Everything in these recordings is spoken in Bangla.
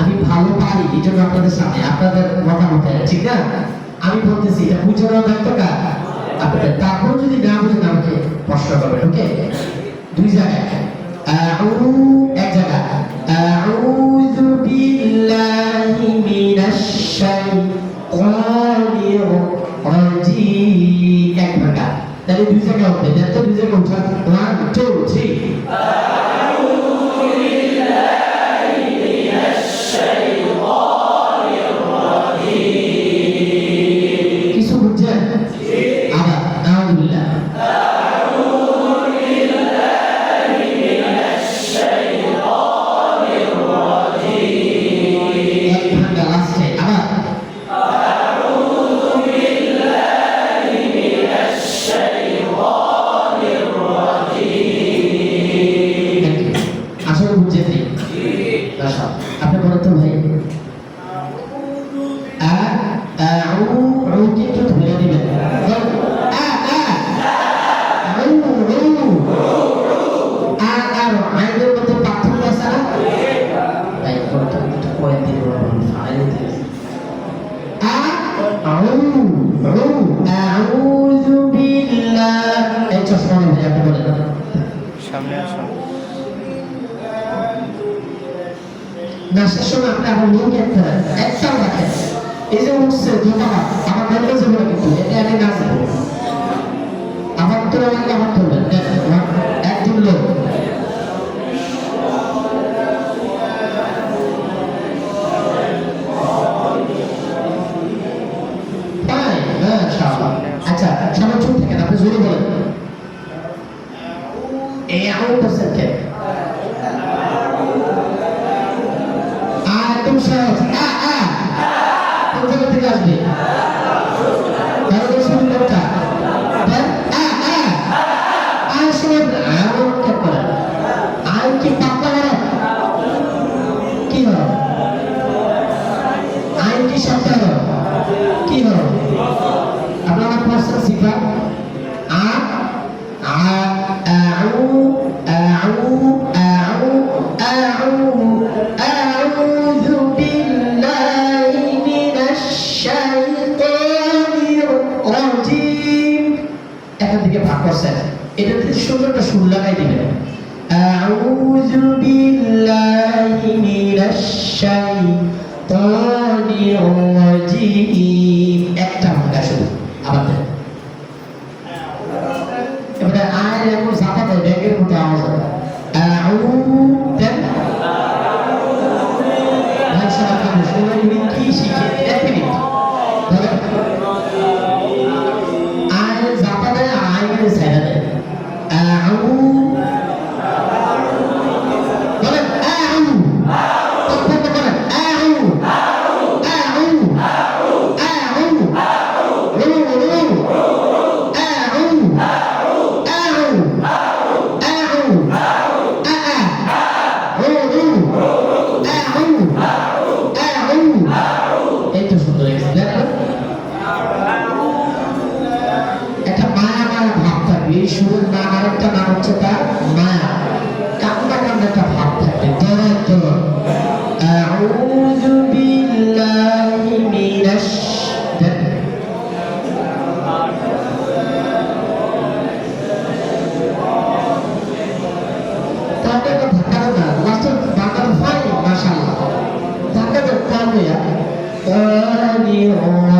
আমি ভালো পারি জন্য আপনাদের সামনে, আপনাদের মতামত ঠিক না? আমি বলতেছি, এটা বুঝে নেওয়া দায়িত্ব কার আপনাদের তারপর যদি না বুঝেন আমাকে প্রশ্ন করবেন, ওকে? দুই জায়গায়। এক জায়গা এক ভাগা তাহলে দুই জায়গা হবে। দুই জায়গা উঠা। ওয়ান টু থ্রি নাচের সময় আপনি আমার লোক একটা একটাও রাখেন। এই যে উঠছে হাত আমার বলতে যাব না কিন্তু এটা আমি নাচবো আমার তো আমাকে আমার ধরবেন। দেখেন, আমার একজন লোক তাই হ্যাঁ শাবাশ। আচ্ছা সবাই চুপ থাকেন আপনি জোরে বলেন। এই আমার বলছেন থেকে আসবে? এখান থেকে ভাগ করছেন সুন্দর একটা সুর লাগাই দিবেন أعوذ بالله মিনাশ শাইতানির রাজিম। মায়া মায়া ভাব থাকবে। এই সুরের নাম আরেকটা নাম হচ্ছে তার মায়া। কান্না কান্না একটা ভাব থাকবে। দরদ দরদ। তো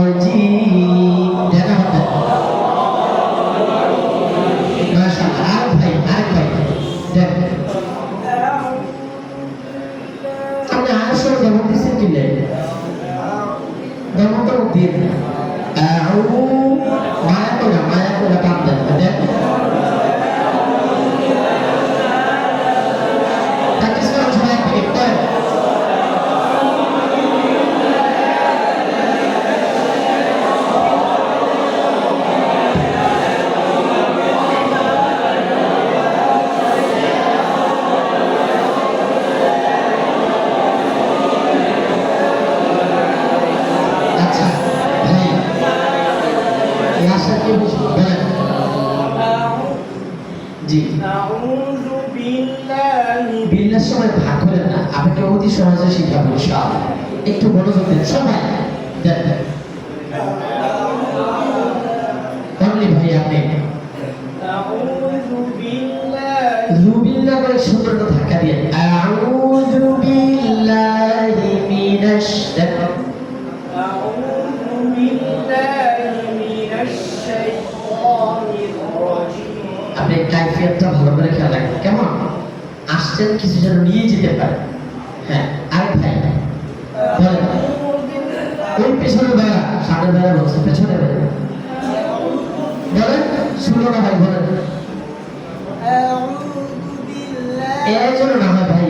তো জি। আউযু বিল্লাহি বিল্লাহ সময় ভাগ করেন না আপনাকে অতি সহজে শিখাবো ইনশাআল্লাহ। একটু মনোযোগ দেন সবাই। দেখেন অনলি ভাই আপনি আউযু বিল্লাহি জুবিল্লাহ করে সুন্দর কথা কাটিয়ে আউযু বিল্লাহি মিনাশ কাইফিয়তটা ভালো করে খেয়াল রাখবেন কেমন? আসছেন কিছু যেন নিয়ে যেতে পারে। হ্যাঁ আর ভাই। ওই পেছনে বলছে পেছনে না ভাই, বলেন। এই জন্য না হয় ভাই